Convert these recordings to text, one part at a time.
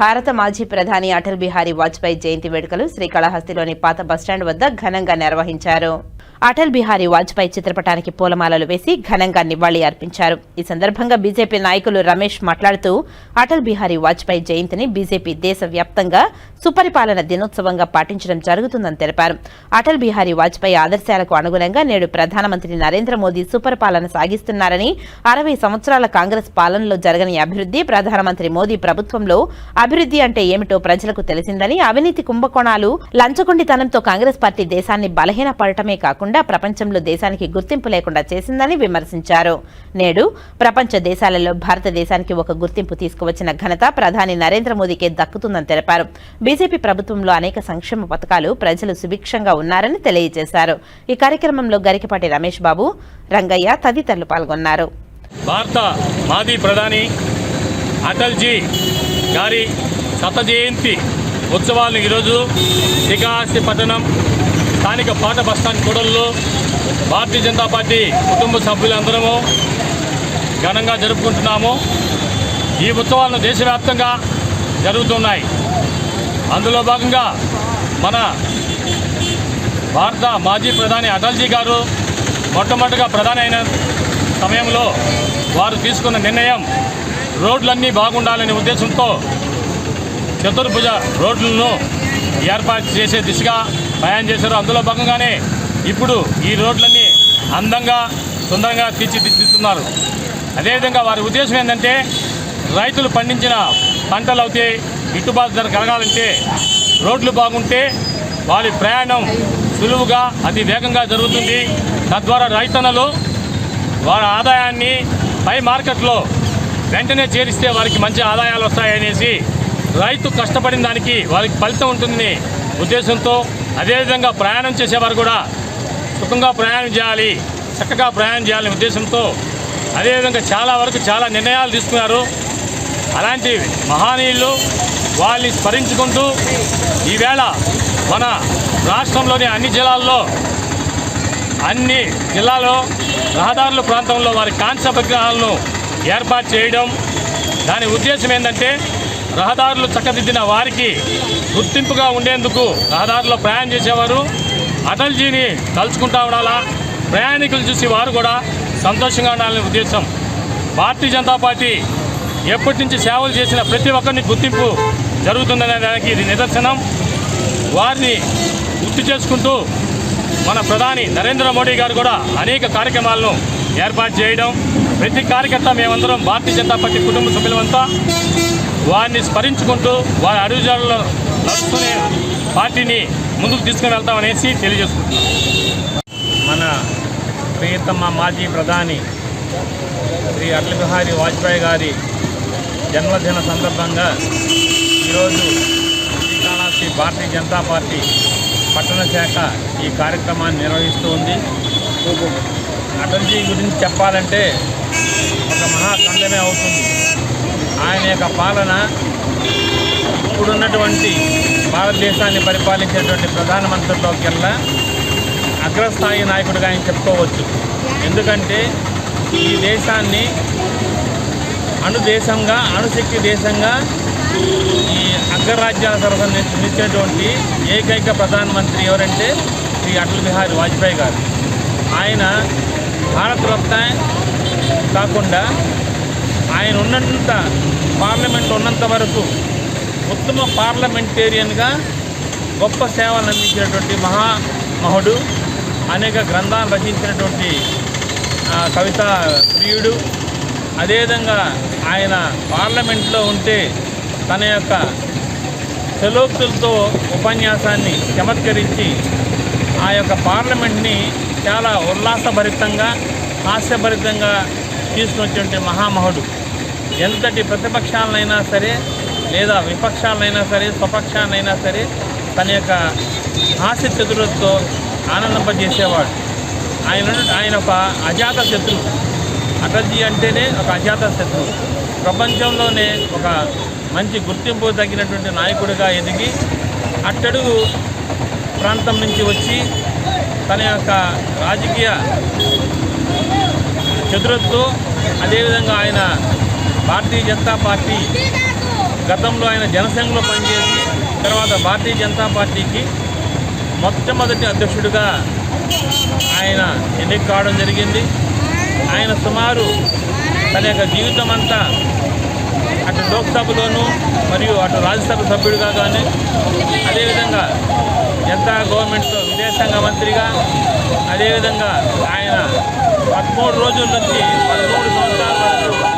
భారత మాజీ ప్రధాని అటల్ బిహారీ వాజ్పేయి జయంతి వేడుకలు శ్రీకాళహస్తిలోని పాత బస్టాండ్ వద్ద ఘనంగా నిర్వహించారు. అటల్ బిహారీ వాజ్పేయి చిత్రపటానికి పూలమాలలు వేసి ఘనంగా నివాళి అర్పించారు. ఈ సందర్భంగా బీజేపీ నాయకులు రమేష్ మాట్లాడుతూ అటల్ బిహారీ వాజ్పేయి జయంతిని బీజేపీ దేశవ్యాప్తంగా సుపరిపాలన దినోత్సవంగా పాటించడం జరుగుతుందని తెలిపారు. అటల్ బిహారీ వాజ్పేయి ఆదర్శాలకు అనుగుణంగా నేడు ప్రధానమంత్రి నరేంద్ర మోదీ సుపరిపాలన సాగిస్తున్నారని అరవై సంవత్సరాల కాంగ్రెస్ పాలనలో జరగని అభివృద్ధి ప్రధానమంత్రి మోదీ ప్రభుత్వంలో అభివృద్ధి అంటే ఏమిటో ప్రజలకు తెలిసిందని అవినీతి కుంభకోణాలు లంచగొండితనంతో కాంగ్రెస్ పార్టీ దేశాన్ని బలహీనపడటమే కాకుండా ప్రపంచంలో దేశానికి గుర్తింపు లేకుండా చేసిందని విమర్శించారు. నేడు ప్రపంచ దేశాలలో భారతదేశానికి ఒక గుర్తింపు తీసుకువచ్చిన ఘనత ప్రధాని నరేంద్ర మోదీకే దక్కుతుందని తెలిపారు. బీజేపీ ప్రభుత్వంలో అనేక సంక్షేమ పథకాలు ప్రజలు సుభిక్షంగా ఉన్నారని తెలియజేశారు. ఈ కార్యక్రమంలో గరికపాటి రమేష్ బాబు రంగయ్య తదితరులు పాల్గొన్నారు. భారత మాజీ ప్రధాని అటల్జీ గారి శత జయంతి ఉత్సవాలను ఈరోజు శ్రీకాళహస్తి పట్టణం స్థానిక పాత బస్టాండ్ కూడల్లో భారతీయ జనతా పార్టీ కుటుంబ సభ్యులందరము ఘనంగా జరుపుకుంటున్నాము. ఈ ఉత్సవాలను దేశవ్యాప్తంగా జరుగుతున్నాయి. అందులో భాగంగా మన భారత మాజీ ప్రధాని అటల్జీ గారు మొట్టమొదటిగా ప్రధాని అయిన సమయంలో వారు తీసుకున్న నిర్ణయం రోడ్లన్నీ బాగుండాలనే ఉద్దేశంతో చతుర్భుజ రోడ్లను ఏర్పాటు చేసే దిశగా ప్రయాణం చేశారు. అందులో భాగంగానే ఇప్పుడు ఈ రోడ్లన్నీ అందంగా సుందరంగా తీర్చిదిద్దుతున్నారు. అదేవిధంగా వారి ఉద్దేశం ఏంటంటే రైతులు పండించిన పంటలు అవుతే గిట్టుబాటు ధర కలగాలంటే రోడ్లు బాగుంటే వారి ప్రయాణం సులువుగా అతి వేగంగా జరుగుతుంది. తద్వారా రైతన్నలు వారి ఆదాయాన్ని పై మార్కెట్లో వెంటనే చేరిస్తే వారికి మంచి ఆదాయాలు వస్తాయనేసి రైతు కష్టపడిన దానికి వారికి ఫలితం ఉంటుందని ఉద్దేశంతో అదేవిధంగా ప్రయాణం చేసేవారు కూడా సుఖంగా ప్రయాణం చేయాలి చక్కగా ప్రయాణం చేయాలనే ఉద్దేశంతో అదేవిధంగా చాలా వరకు చాలా నిర్ణయాలు తీసుకున్నారు. అలాంటి మహానీయులు వాళ్ళని స్మరించుకుంటూ ఈవేళ మన రాష్ట్రంలోని అన్ని జిల్లాల్లో అన్ని జిల్లాలో రహదారుల ప్రాంతంలో వారి కాంస్య విగ్రహాలను ఏర్పాటు చేయడం దాని ఉద్దేశం ఏంటంటే రహదారులు చక్కదిద్దిన వారికి గుర్తింపుగా ఉండేందుకు రహదారుల్లో ప్రయాణం చేసేవారు అటల్జీని తలుచుకుంటా ఉండాలా? ప్రయాణికులు చూసి వారు కూడా సంతోషంగా ఉండాలనే ఉద్దేశం. భారతీయ జనతా పార్టీ ఎప్పటి నుంచి సేవలు చేసిన ప్రతి ఒక్కరిని గుర్తింపు జరుగుతుందనే దానికి ఇది నిదర్శనం. వారిని గుర్తు చేసుకుంటూ మన ప్రధాని నరేంద్ర మోడీ గారు కూడా అనేక కార్యక్రమాలను ఏర్పాటు చేయడం. ప్రతి కార్యకర్త మేమందరం భారతీయ జనతా పార్టీ కుటుంబ సభ్యులమంతా వారిని స్మరించుకుంటూ వారి అడుగుజాడలో నడుచుకునే పార్టీని ముందుకు తీసుకుని వెళ్తామనేసి తెలియజేసుకుంటున్నాం. మన ప్రియతమ మాజీ ప్రధాని శ్రీ అటల్ బిహారీ వాజ్పేయి గారి జన్మదిన సందర్భంగా ఈరోజు శ్రీకాళహస్తి భారతీయ జనతా పార్టీ పట్టణ శాఖ ఈ కార్యక్రమాన్ని నిర్వహిస్తూ ఉంది. అటల్జీ గురించి చెప్పాలంటే ఒక మహాఖండమే అవుతుంది. ఆయన యొక్క పాలన ఇప్పుడున్నటువంటి భారతదేశాన్ని పరిపాలించేటువంటి ప్రధానమంత్రిలోకెల్లా అగ్రస్థాయి నాయకుడిగా ఆయన చెప్పుకోవచ్చు. ఎందుకంటే ఈ దేశాన్ని అణు దేశంగా అణుశక్తి దేశంగా ఈ అగ్రరాజ్యాల తరఫున నిలిచేటువంటి ఏకైక ప్రధానమంత్రి ఎవరంటే శ్రీ అటల్ బిహారీ వాజ్పేయి గారు. ఆయన భారతరత్న కాకుండా ఆయన ఉన్నంత పార్లమెంట్ ఉన్నంత వరకు ఉత్తమ పార్లమెంటేరియన్గా గొప్ప సేవలు అందించినటువంటి మహామహుడు అనేక గ్రంథాలు రచించినటువంటి కవిత కవితా ప్రియుడు. అదేవిధంగా ఆయన పార్లమెంట్లో ఉంటే తన యొక్క సెలోక్తులతో ఉపన్యాసాన్ని చమత్కరించి ఆ యొక్క పార్లమెంట్ని చాలా ఉల్లాసభరితంగా హాస్యభరితంగా తీసుకొచ్చేటువంటి మహామహుడు ఎంతటి ప్రతిపక్షాలనైనా సరే లేదా విపక్షాలనైనా సరే స్వపక్షాన్నైనా సరే తన యొక్క హాస్య చతురతో ఆనందింపజేసేవాడు. ఆయన ఆయన ఒక అజాత శత్రువు అటల్జీ అంటేనే ఒక అజాత శత్రువు ప్రపంచంలోనే ఒక మంచి గుర్తింపు తగినటువంటి నాయకుడిగా ఎదిగి అట్టడుగు ప్రాంతం నుంచి వచ్చి తన యొక్క రాజకీయ చతురతతో అదేవిధంగా ఆయన భారతీయ జనతా పార్టీ గతంలో ఆయన జనసంఘలో పనిచేసి తర్వాత భారతీయ జనతా పార్టీకి మొట్టమొదటి అధ్యక్షుడిగా ఆయన ఎన్నిక కావడం జరిగింది. ఆయన సుమారు తన యొక్క జీవితం అంతా అటు లోక్సభలోను మరియు అటు రాజ్యసభ సభ్యుడిగా కానీ అదేవిధంగా జనతా గవర్నమెంట్లో విదేశాంగ మంత్రిగా అదేవిధంగా ఆయన పదమూడు రోజుల నుంచి పదమూడు సంవత్సరాల వరకు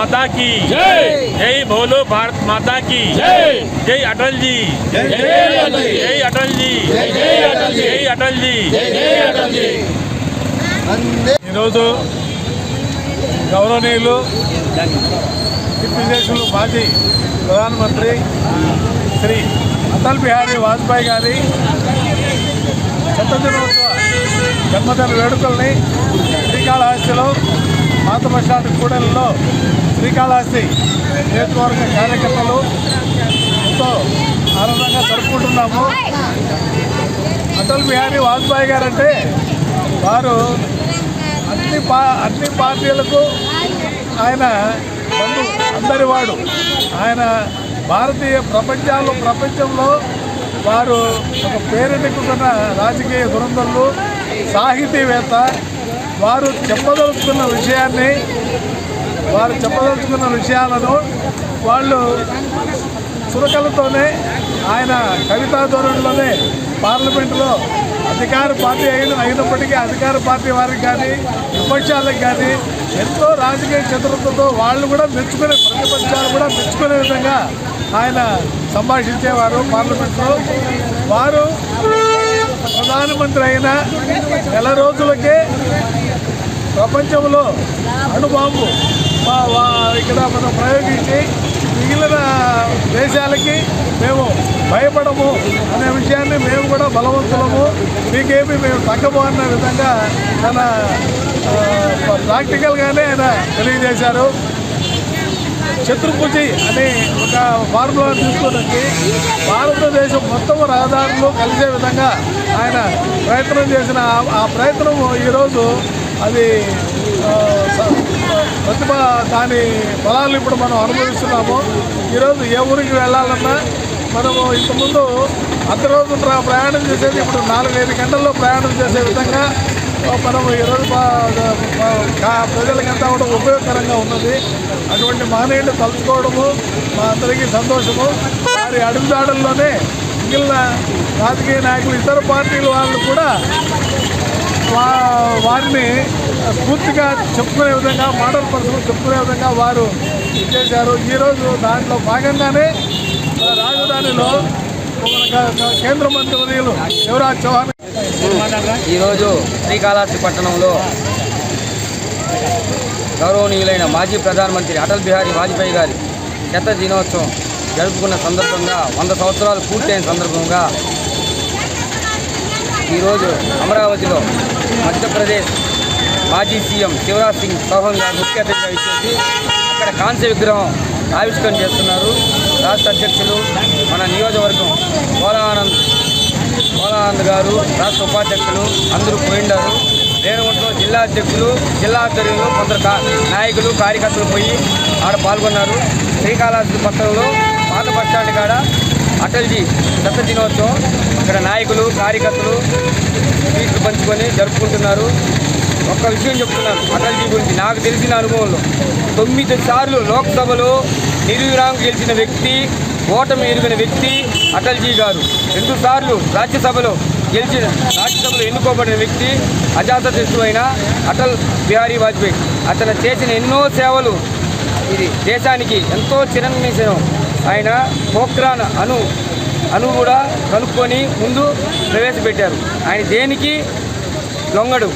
మాతా की జై! జై బోలో భారత్ మాతా की జై! జై అటల్ జీ జై అటల్ జీ! జై అటల్ జీ జై అటల్ జీ! జై అటల్ జీ జై అటల్ జీ! ఈరోజు గౌరవనీయులు దేశంలో మాజీ ప్రధానమంత్రి శ్రీ అటల్ బిహారీ వాజ్పేయి గారి శతదినోత్సవ జన్మదిన వేడుకల్ని శ్రీకాళహస్తిలో పాత బస్టాండ్ కూడలిలో శ్రీకాళహస్తి నియోజకవర్గ కార్యకర్తలు ఎంతో ఆనందంగా జరుపుకుంటున్నాము. అటల్ బిహారీ వాజ్పేయి గారంటే వారు అన్ని పా అన్ని పార్టీలకు ఆయన బంధు అందరి వాడు. ఆయన భారతీయ ప్రపంచాలు ప్రపంచంలో వారు ఒక పేరెట్టుకున్న రాజకీయ దురంధరులు సాహితీవేత్త వారు చెప్పదలుచుకున్న విషయాన్ని వారు చెప్పదలుచుకున్న విషయాలను వాళ్ళు చురకలతోనే ఆయన కవితా ధోరణిలోనే పార్లమెంటులో అధికార పార్టీ అయిన అయినప్పటికీ అధికార పార్టీ వారికి కానీ విపక్షాలకు కానీ ఎంతో రాజకీయ చతురతతో వాళ్ళు కూడా మెచ్చుకునే ప్రతిపక్షాలు కూడా మెచ్చుకునే విధంగా ఆయన సంభాషించేవారు పార్లమెంట్లో. వారు ప్రధానమంత్రి అయిన నెల రోజులకే ప్రపంచంలో అణుబాంబు మా ఇక్కడ మనం ప్రయోగించి మిగిలిన దేశాలకి మేము భయపడము అనే విషయాన్ని మేము కూడా బలవంతులము. మీకేమి మేము తగ్గము అన్న విధంగా తన ప్రాక్టికల్గానే ఆయన తెలియజేశారు. చతుర్భుజి అనే ఒక ఫార్ములా తీసుకుని భారతదేశం మొత్తం రహదారులు కలిసే విధంగా ఆయన ప్రయత్నం చేసిన ఆ- ప్రయత్నం ఈరోజు అది ప్రతిభ దాని ఫలాలు ఇప్పుడు మనం అనుభవిస్తున్నాము. ఈరోజు ఏ ఊరికి వెళ్ళాలన్నా మనము ఇంతకుముందు అర్ధ రోజు ప్రయాణం చేసేది ఇప్పుడు నాలుగైదు గంటల్లో ప్రయాణం చేసే విధంగా మనం ఈరోజు బా- ప్రజలకంతా కూడా ఉపయోగకరంగా ఉన్నది. అటువంటి మానేయుడు తలుచుకోవడము మా అందరికీ సంతోషము. వారి అడుగుదాడుల్లోనే మిగిలిన రాజకీయ నాయకులు ఇతర పార్టీల వాళ్ళు కూడా వా వారిని స్ఫూర్తిగా చెప్పుకునే విధంగా మోడల్ పర్సన్ చెప్పుకునే విధంగా వారు చేశారు. ఈరోజు దాంట్లో భాగంగానే రాజధానిలో మన మంత్రి క- కేంద్ర శివరాజ్ చౌహాన్ ఈరోజు శ్రీకాళహస్తి పట్టణంలో గౌరవనీయులైన మాజీ ప్రధానమంత్రి అటల్ బిహారీ వాజ్పేయి గారి శత దినోత్సవం జరుపుకున్న సందర్భంగా వంద సంవత్సరాలు పూర్తయిన సందర్భంగా ఈరోజు అమరావతిలో మధ్యప్రదేశ్ మాజీ సీఎం శివరాజ్ సింగ్ చౌహాన్ గారు ముఖ్య అతిథిగా ఇచ్చేసి అక్కడ కాంస్య విగ్రహం ఆవిష్కరణ చేస్తున్నారు. రాష్ట్ర అధ్యక్షులు మన నియోజకవర్గం పోలానంద్ పోలానంద్ గారు రాష్ట్ర ఉపాధ్యక్షులు అందరూ పోయిండారు. రేణుగుంటలో జిల్లా అధ్యక్షులు జిల్లా ఆధ్వర్యంలో కొందరు నాయకులు కార్యకర్తలు పోయి ఆడ పాల్గొన్నారు. శ్రీకాళహస్తి పట్టణంలో పాత బస్టాండ్ కాడ అటల్జీ దత్త దినోత్సవం ఇక్కడ నాయకులు కార్యకర్తలు సీట్లు పంచుకొని జరుపుకుంటున్నారు. ఒక్క విషయం చెప్తున్నాను అటల్జీ గురించి నాకు తెలిసిన అనుభవంలో తొమ్మిది సార్లు లోక్సభలో నిర్విరాంగు గెలిచిన వ్యక్తి ఓటమి ఎరిగిన వ్యక్తి అటల్జీ గారు. రెండు సార్లు రాజ్యసభలో గెలిచిన రాజ్యసభలో ఎన్నుకోబడిన వ్యక్తి అజాతశత్రు అయిన అటల్ బిహారీ వాజ్పేయి. అతను చేసిన ఎన్నో సేవలు ఇది దేశానికి ఎంతో చిరంజీవం ఆయన పోఖ్రాన్ అను అను కూడా కనుక్కొని ముందు ప్రవేశపెట్టారు. ఆయన దేనికి? లొంగడు.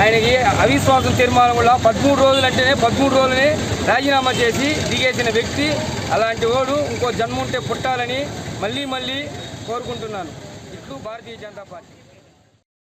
ఆయనకి అవిశ్వాసం తీర్మానం కూడా పదమూడు రోజులు అంటేనే పదమూడు రోజులనే రాజీనామా చేసి దిగేసిన వ్యక్తి అలాంటి వాడు ఇంకో జన్మ ఉంటే పుట్టాలని మళ్ళీ మళ్ళీ కోరుకుంటున్నాను. ఇట్లు భారతీయ జనతా పార్టీ.